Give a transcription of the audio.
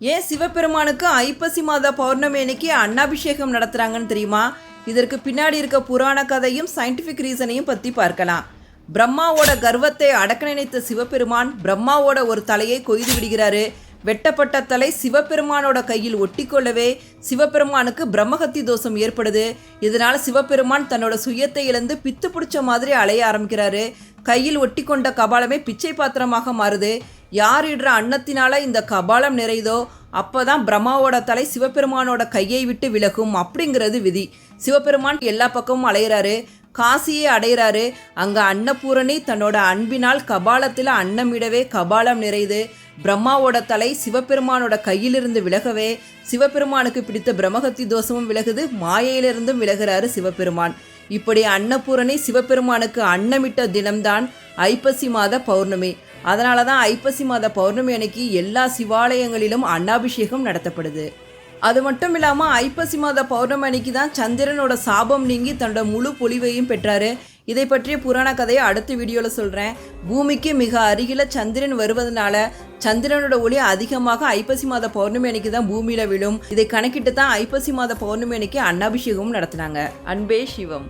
ஏன் சிவபெருமானுக்கு ஐப்பசி மாத பௌர்ணமி அன்னைக்கு அன்னாபிஷேகம் நடத்துகிறாங்கன்னு தெரியுமா? இதற்கு பின்னாடி இருக்க புராண கதையும் சயின்டிஃபிக் ரீசனையும் பற்றி பார்க்கலாம். பிரம்மாவோட கர்வத்தை அடக்க நினைத்த சிவபெருமான் பிரம்மாவோட ஒரு தலையை கொய்து விடுகிறாரு. வெட்டப்பட்ட தலை சிவபெருமானோட கையில் ஒட்டிக்கொள்ளவே சிவபெருமானுக்கு பிரம்மஹத்தி தோஷம் ஏற்படுது. இதனால் சிவபெருமான் தன்னோட சுயத்தை இழந்து பித்து பிடிச்ச மாதிரி அலைய ஆரம்பிக்கிறாரு. கையில் ஒட்டி கொண்ட கபாலமே பிச்சை பாத்திரமாக மாறுது. யார் இடுற அன்னத்தினால இந்த கபாலம் நிறையுதோ அப்போதான் பிரம்மாவோட தலை சிவபெருமானோட கையை விட்டு விலகும் அப்படிங்கிறது விதி. சிவபெருமான் எல்லா பக்கமும் அலையிறாரு காசியை அடைகிறாரு அங்கே அன்னபூரணி தன்னோட அன்பினால் கபாலத்தில் அன்னமிடவே கபாலம் நிறையுது. பிரம்மாவோட தலை சிவபெருமானோட கையிலிருந்து விலகவே சிவபெருமானுக்கு பிடித்த பிரம்மகத்தி தோஷமும் விலகுது மாயையிலிருந்தும் விலகுறாரு சிவபெருமான். இப்படி அன்னபூரணி சிவபெருமானுக்கு அன்னமிட்ட தினம்தான் ஐப்பசி மாத பௌர்ணமி. அதனால தான் ஐப்பசி மாத பௌர்ணமி அன்னைக்கு எல்லா சிவாலயங்களிலும் அன்னாபிஷேகம் நடத்தப்படுது. அது மட்டும் இல்லாமல் ஐப்பசி மாத பௌர்ணமி அன்னைக்கு தான் சந்திரனோட சாபம் நீங்கி தன்னோட முழு பொலிவையும் பெற்றாரு. இதை பற்றிய புராண கதையை அடுத்த வீடியோவில் சொல்கிறேன் பூமிக்கு மிக அருகில் சந்திரன் வருவதனால சந்திரனோட ஒளி அதிகமாக ஐப்பசி மாத பௌர்ணமி அன்னைக்கு தான் பூமியில் விழும். இதை கணக்கிட்டு தான் ஐப்பசி மாத பௌர்ணமி அன்னைக்கு அன்னாபிஷேகமும் நடத்தினாங்க. அன்பே சிவம்.